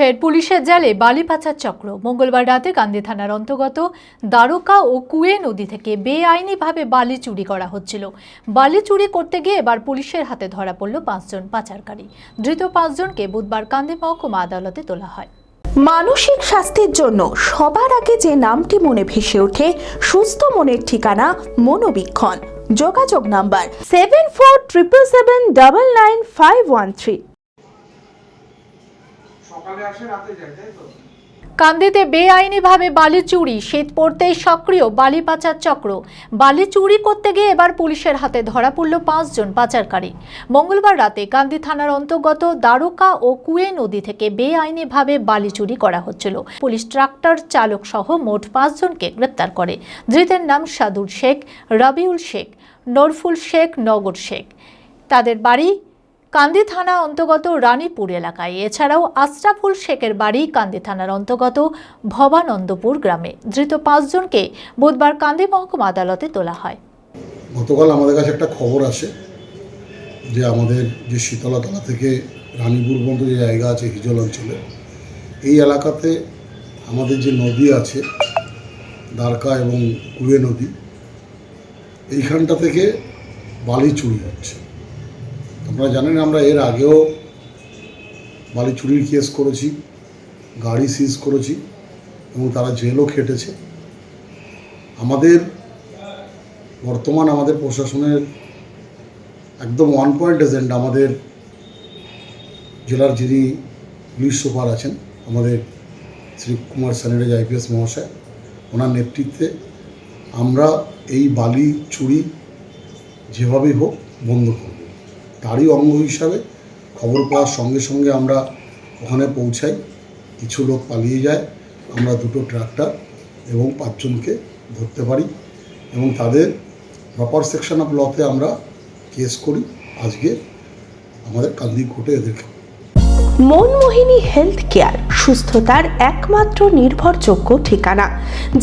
ফের পুলিশের জালে বালি পাচার চক্র। মঙ্গলবার রাতে কান্দি থানার অন্তর্গত দ্বারকা ও কুয়ে নদী থেকে বেআইনিভাবে বালি চুরি করা হচ্ছিল। বালি চুরি করতে গিয়ে এবার পুলিশের হাতে ধরা পড়ল পাঁচজন পাচারকারী। ধৃত পাঁচজনকে বুধবার কান্দি মহকুমা আদালতে তোলা হয়। মানসিক স্বাস্থ্যের জন্য সবার আগে যে নামটি মনে ভেসে ওঠে, সুস্থ মনের ঠিকানা মনোবীক্ষণ। যোগাযোগ number seven four triple seven double nine five one three কান্দিতে বেআইনিভাবে বালি চুরি, শীত পড়তেই সক্রিয় বালি পাচার চক্র। বালি চুরি করতে গিয়ে এবার পুলিশের হাতে ধরা পড়ল পাঁচজন পাচারকারী। মঙ্গলবার রাতে কান্দি থানার অন্তর্গত দ্বারকা ও কুয়ে নদী থেকে বেআইনিভাবে বালি চুরি করা হচ্ছিল। পুলিশ ট্রাক্টর চালক সহ মোট পাঁচজনকে গ্রেপ্তার করে। ধৃতের নাম সাদুর শেখ, রবিউল শেখ, নরফুল শেখ, নগর শেখ। তাদের বাড়ি কান্দি থানা অন্তর্গত রানীপুর এলাকায়। এছাড়াও আশরাফুল শেখের বাড়ি কান্দি থানার অন্তর্গত ভবানন্দপুর গ্রামে। ধৃত পাঁচজনকে বুধবার কান্দি মহকুমা আদালতে তোলা হয়। গতকাল আমাদের কাছে একটা খবর আসে যে আমাদের যে শীতলাতলা থেকে রানীপুর পর্যন্ত যে জায়গা আছে হিজল অঞ্চলে, এই এলাকাতে আমাদের যে নদী আছে, দ্বারকা এবং কুয়ে নদী, এইখানটা থেকে বালি চুরি হচ্ছে। আপনারা জানেন আমরা এর আগেও বালি চুরির কেস করেছি, গাড়ি সিজ করেছি এবং তারা জেলও খেটেছে। আমাদের বর্তমান আমাদের প্রশাসনের একদম ওয়ান পয়েন্ট এজেন্ট আমাদের জেলার যিনি পুলিশ সুপার আছেন, আমাদের শ্রী কুমার সানিরাজ আইপিএস মহাশয়, ওনার নেতৃত্বে আমরা এই বালি চুরি যেভাবেই হোক বন্ধ করব। তারই অঙ্গ হিসাবে খবর পাওয়ার সঙ্গে সঙ্গে আমরা ওখানে পৌঁছাই। কিছু লোক পালিয়ে যায়। আমরা দুটো ট্রাক্টর এবং পাঁচজনকে ধরতে পারি এবং তাদের প্রপার সেকশন অফ লতে আমরা কেস করি। আজকে আমাদের কান্দি কোর্টে এদেরকে মনমোহিনী হেলথ কেয়ার সুস্থতার একমাত্র নির্ভরযোগ্য ঠিকানা।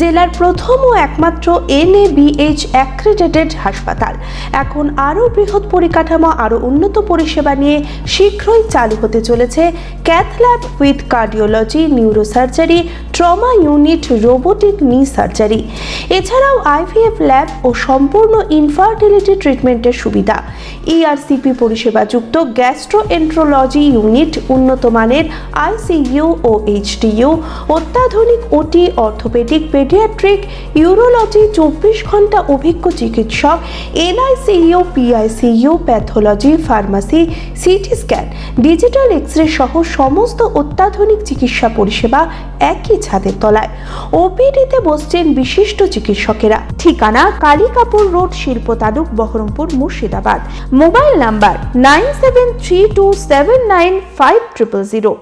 জেলার প্রথম ও একমাত্র এনএবিএইচ অ্যাক্রেডিটেড হাসপাতাল। এখন আরও বৃহৎ পরিকাঠামো, আরও উন্নত পরিষেবা নিয়ে শীঘ্রই চালু হতে চলেছে cath lab with cardiology neurosurgery trauma unit robotic knee surgery এছাড়াও আইভিএফ ল্যাব ও সম্পূর্ণ ইনফার্টিলিটি ট্রিটমেন্টের সুবিধা। ইআরসিপি পরিষেবাযুক্ত গ্যাস্ট্রোএন্ট্রোলজি ইউনিট উন্নত মানের আইসিইউ ও এইচডিইউ অত্যাধুনিক ওটি, অর্থোপেডিক, পেডিয়াট্রিক, ইউরোলজি, চব্বিশ ঘণ্টা অভিজ্ঞ চিকিৎসক NICU PICU pathology, pharmacy, CT scan, digital X ray সহ সমস্ত অত্যাধুনিক চিকিৎসা পরিষেবা একই ছাদের তলায়। ওপিডিতে বসছেন বিশিষ্ট চিকিৎসকেরা। ঠিকানা কালিকাপুর রোড, শিল্প তালুক, Baharampur Murshidabad. Mobile number nine seven three two seven nine five triple zero